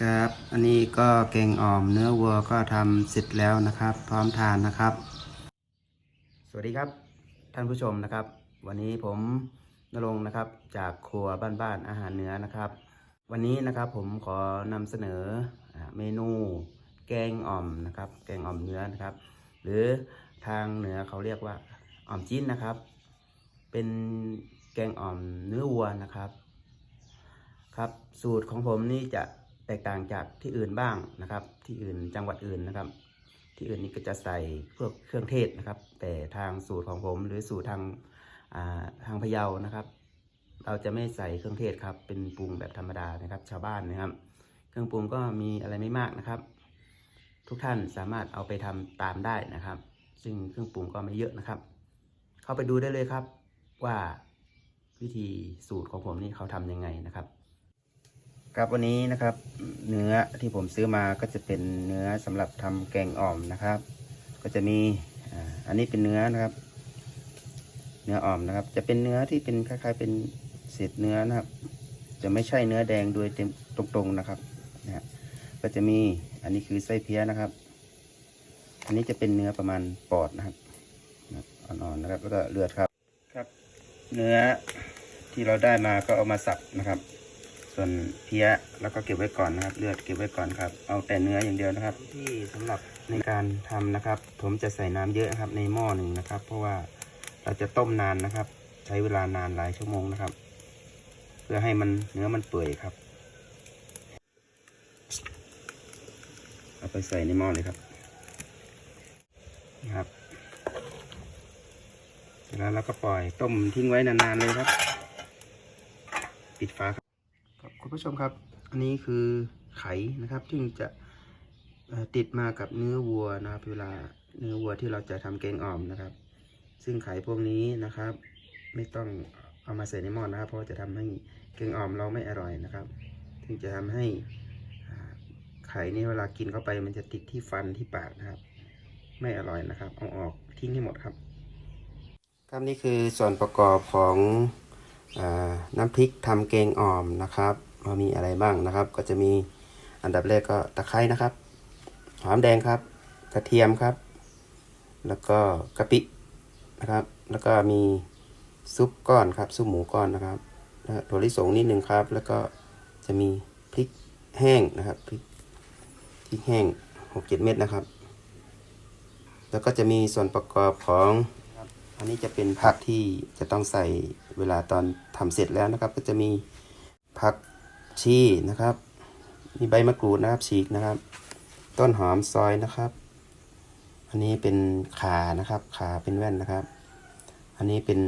ครับ อันนี้ก็แกงอ่อมเนื้อวัวก็ทำเสร็จแล้วนะครับ พร้อมทานนะครับ สวัสดีครับ ท่านผู้ชมนะครับ วันนี้ผมนรงนะครับ จากครัวบ้านๆอาหารเหนือนะครับ วันนี้นะครับผมขอนำเสนอเมนู แกงอ่อมนะครับ แกงอ่อมเนื้อนะครับ หรือทางเหนือเขาเรียกว่าอ่อมจิ้นนะครับ เป็นแกงอ่อมเนื้อวัวนะครับ ครับ สูตรของผมนี่จะ แตกต่างจากที่อื่นบ้างนะครับ ที่อื่นจังหวัดอื่นนะครับ ที่อื่นนี่ก็จะใส่พวกเครื่องเทศนะครับ แต่ทางสูตรของผมหรือสูตรทางาทางพะเยานะครับ เราจะไม่ใส่เครื่องเทศครับ เป็นปรุงแบบธรรมดานะครับ ชาวบ้านนะครับ เครื่องปรุงก็มีอะไรไม่มากนะครับ ทุกท่านสามารถเอาไปทำตามได้นะครับ ซึ่งเครื่องปรุงก็ไม่เยอะนะครับ เข้าไปดูได้เลยครับว่าวิธีสูตรของผมนี่เขาทำยังไงนะครับ ครับวันนี้นะครับเนื้อที่ผมซื้อมาก็จะเป็นเนื้อสำหรับทำแกงอ่อมนะครับ ก็จะมีอันนี้เป็นเนื้อนะครับ เนื้ออ่อมนะครับ จะเป็นเนื้อที่เป็นคล้ายๆเป็นเศษเนื้อนะครับ จะไม่ใช่เนื้อแดงโดยเต็มตรงๆนะครับนะฮะก็จะมีอันนี้คือไส้เพี้ยนะครับ อันนี้จะเป็นเนื้อประมาณปอดนะครับนะครับอ่อนๆนะครับแล้วก็เลือดครับครับ เนื้อที่เราได้มาก็เอามาสับนะครับ ส่วนเพี้ยแล้วก็เก็บไว้ก่อนนะครับ เลือดเก็บไว้ก่อนครับ เอาแต่เนื้ออย่างเดียวนะครับ ที่สำหรับในการทำนะครับ ผมจะใส่น้ำเยอะนะครับในหม้อหนึ่งนะครับ เพราะว่าเราจะต้มนานนะครับ ใช้เวลานานหลายชั่วโมงนะครับ เพื่อให้มันเนื้อมันเปื่อยครับ เอาไปใส่ในหม้อเลยครับนะครับเสร็จแล้วเราก็ปล่อยต้มทิ้งไว้นานๆเลยครับ ปิดฝาครับ คุณผู้ชมครับ อันนี้คือไข่นะครับที่จะติดมากับเนื้อวัวนะครับเวลาเนื้อวัวที่เราจะทำแกงอ่อมนะครับ ซึ่งไข่พวกนี้นะครับ ไม่ต้องเอามาใส่ในหม้อนะครับ เพราะจะทำให้แกงอ่อมเราไม่อร่อยนะครับ ซึ่งจะทำให้ไข่นี่เวลากินเข้าไปมันจะติดที่ฟันที่ปากนะครับ ไม่อร่อยนะครับ เอาออกทิ้งให้หมดครับครับนี่คือส่วนประกอบของอน้ำพริกทำแกงอ่อมนะครับ ว่ามีอะไรบ้างนะครับ ก็จะมีอันดับแรกก็ตะไคร้นะครับ หอมแดงครับ กระเทียมครับ แล้วก็กะปินะครับ แล้วก็มีซุปก้อนครับ ซุปหมูก้อนนะครับถั่วลิสงนิดนึงครับ แล้วก็จะมีพริกแห้งนะครับพริกพริกแห้งหกเจ็ดเม็ดนะครับ แล้วก็จะมีส่วนประกอบของอันนี้จะเป็นผักที่จะต้องใส่เวลาตอนทำเสร็จแล้วนะครับ ก็จะมีผัก ชีนะครับมีใบมะกรูดนะครับฉีกนะครับ ต้นหอมซอยนะครับ อันนี้เป็นขานะครับ ขาเป็นแว่นนะครับ อันนี้เป็น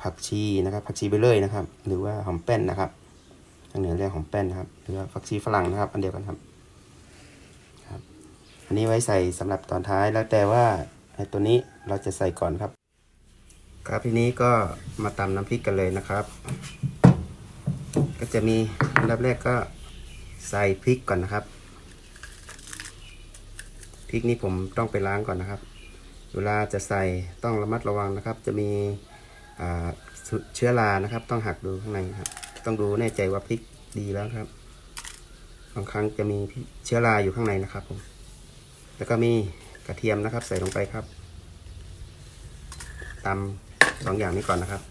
ผักชีนะครับ ผักชีใบเลยนะครับ หรือว่าหอมแป้นนะครับทางเหนือเรียกหอมแป้นนะครับ หรือว่าผักชีฝรั่งนะครับ อันเดียวกันครับครับ อันนี้ไว้ใส่สำหรับตอนท้ายแล้วแต่ว่าไอ้ตัวนี้เราจะใส่ก่อนครับ ครับทีนี้ก็มาตำน้ำพริกกันเลยนะครับ ก็จะมีอันดับแรกก็ใส่พริกก่อนนะครับพริกนี้ผมต้องไปล้างก่อนนะครับ เวลาจะใส่ต้องระมัดระวังนะครับ จะมีเชื้อรานะครับ ต้องหักดูข้างในครับ ต้องดูแน่ใจว่าพริกดีแล้วครับบางครั้งจะมีเชื้อราอยู่ข้างในนะครับผมแล้วก็มีกระเทียมนะครับ ใส่ลงไปครับตำสองอย่างนี้ก่อนนะครับ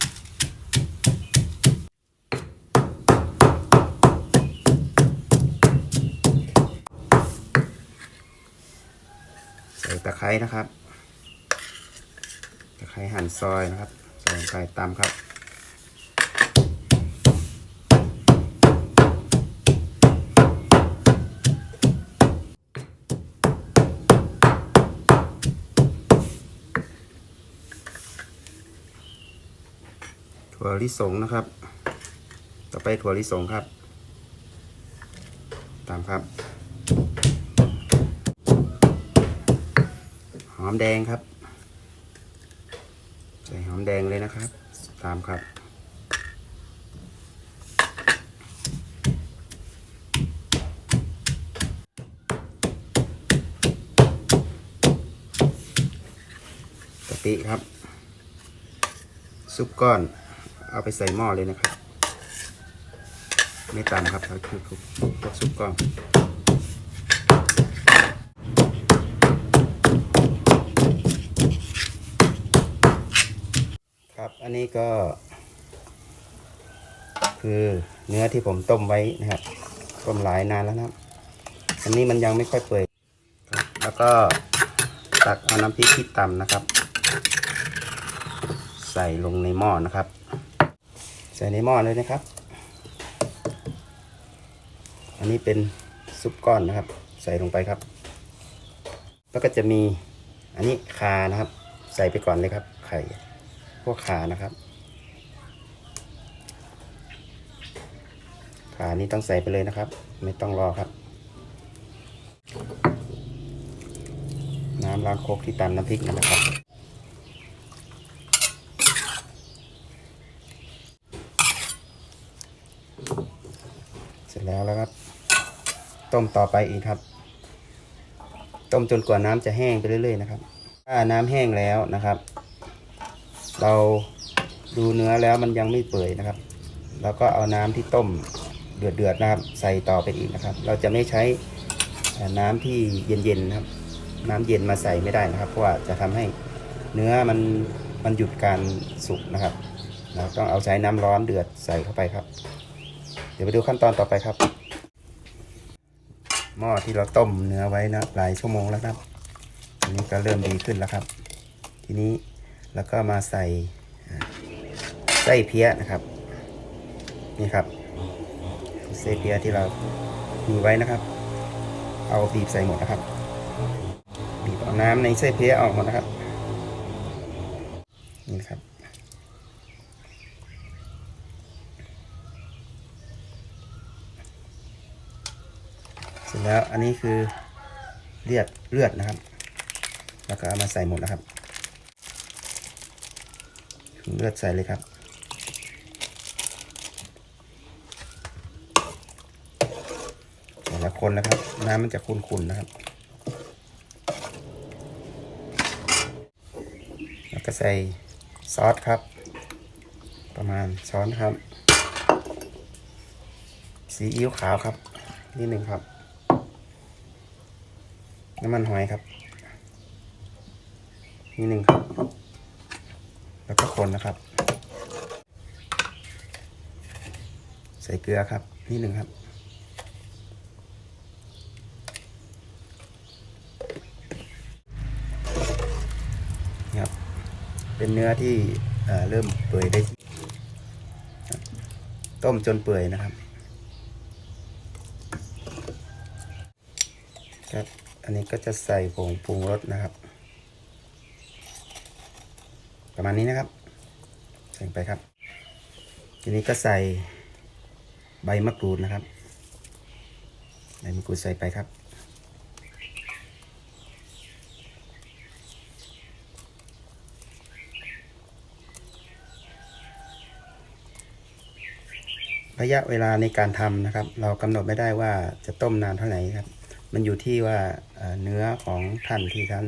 ใส่ตะ ไคร้นะครับ ตะไคร้หั่นซอยนะครับใส่ลงไปตำครับถั่วลิสงนะครับ ต่อไปถั่วลิสงครับ ตามครับ อมแดงครับ ใส่หอมแดงเลยนะครับ ตามครับ กะปิครับ ซุปก้อน เอาไปใส่หม้อเลยนะครับ ไม่ต่ำครับเราคือพวกซุปก้องครับ อั นนี้ก็ คือเนื้อที่ผมต้มไว้นะครับ ต้มหลายนานแล้วนะครับ อันนี้มันยังไม่ค่อยเปื่อยแล้วก็ตักเอาน้ำพริกที่ตำนะครับ ใส่ลงในหม้อนะครับ ใส่ในหม้อเลยนะครับ อันนี้เป็นซุปก้อนนะครับ ใส่ลงไปครับ แล้วก็จะมีอันนี้คานะครับ ใส่ไปก่อนเลยครับไข่ พวกขานะครับ ขานี้ต้องใส่ไปเลยนะครับ ไม่ต้องรอครับ น้ำล้างโคกที่ตามน้ำพริกนั่นนะครับเสร็จแล้วแล้วครับ ต้มต่อไปอีกครับ ต้มจนกว่าน้ำจะแห้งไปเรื่อยๆนะครับ ถ้าน้ำแห้งแล้วนะครับ เราดูเนื้อแล้วมันยังไม่เปื่อยนะครับแล้วก็เอาน้ำที่ต้มเดือดๆนะครับ ใส่ต่อไปอีกนะครับ เราจะไม่ใช้น้ำที่เย็นๆนะครับ น้ำเย็นมาใส่ไม่ได้นะครับ เพราะว่าจะทำให้เนื้อมันมันหยุดการสุกนะครับ เราต้องเอาใช้น้ำร้อนเดือดใส่เข้าไปครับ เดี๋ยวไปดูขั้นตอนต่อไปครับ หม้อที่เราต้มเนื้อไว้นะหลายชั่วโมงแล้วครับอันนี้ก็เริ่มดีขึ้นแล้วครับ ทีนี้ แล้วก็มาใส่ไส้เพี้ยนะครับ นี่ครับไส้เพี้ยที่เรามีไว้นะครับ เอาบีบใส่หมดนะครับ บีบเอาน้ำในไส้เพี้ยออกหมดนะครับ นี่ครับเสร็จแล้วอันนี้คือเลือดเลือดนะครับ แล้วก็เอามาใส่หมดนะครับ เลือดใส่เลยครับ แต่ละคนนะครับ น้ำมันจะขุ่นๆนะครับ แล้วก็ใส่ซอสครับ ประมาณช้อนครับ ซีอิ๊วขาวครับ นิดหนึ่งครับ น้ำมันหอยครับนิดหนึ่งครับ คนนะครับ ใส่เกลือครับนิดหนึ่งครับนครับ เป็นเนื้อที่เเริ่มเปื่อยได้ต้มจนเปื่อยนะครับครับ อันนี้ก็จะใส่ผงปรุงรสนะครับ ประมาณนี้นะครับ ใส่ไปครับ ทีนี้ก็ใส่ใบมะกรูดนะครับ ใบมะกรูดใส่ไปครับ ระยะเวลาในการทำนะครับ เรากำหนดไม่ได้ว่าจะต้มนานเท่าไหร่ครับ มันอยู่ที่ว่าเอ่อเนื้อของท่านที่ท่าน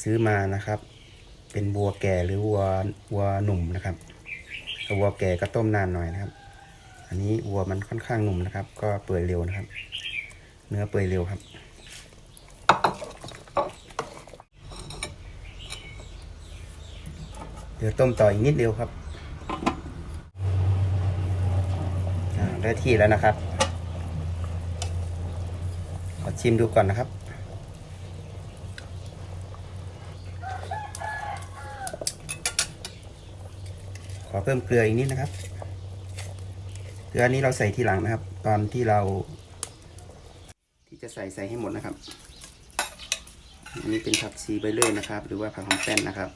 ซื้อมานะครับ เป็นวัวแก่หรือวัววัวหนุ่มนะครับวัวแก่ก็ต้มนานหน่อยนะครับ อันนี้วัวมันค่อนข้างหนุ่มนะครับ ก็เปื่อยเร็วนะครับ เนื้อเปื่อยเร็วครับ เดี๋ยวต้มต่ออีกนิดเดียวครับได้ที่แล้วนะครับ ขอชิมดูก่อนนะครับ ขอเพิ่มเกลืออีกนิดนะครับ เกลือนี้เราใส่ทีหลังนะครับ ตอนที่เรา ที่จะใส่ใส่ให้หมดนะครับ อันนี้เป็นผักชีใบเลื่อยนะครับ หรือว่าผักหอมแป้นนะครับ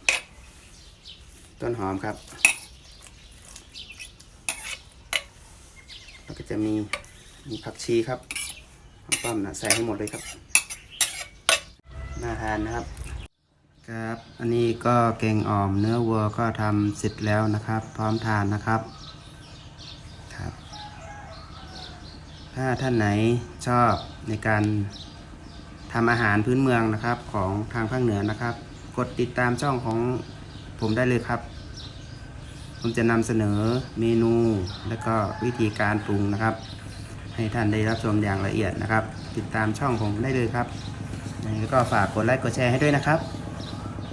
ต้นหอมครับ แล้วก็จะมีมีผักชีครับหอมป้อมนะใส่ให้หมดเลยครับน่าทานนะครับ ครับอันนี้ก็แกงอ่อมเนื้อวัวก็ทำเสร็จแล้วนะครับ พร้อมทานนะครับครับ ถ้าท่านไหนชอบในการทำอาหารพื้นเมืองนะครับของทางภาคเหนือนะครับ กดติดตามช่องของผมได้เลยครับ ผมจะนำเสนอเมนูและก็วิธีการปรุงนะครับ ให้ท่านได้รับชมอย่างละเอียดนะครับ ติดตามช่องผมได้เลยครับแล้วก็ฝากกดไลค์กดแชร์ให้ด้วยนะครับ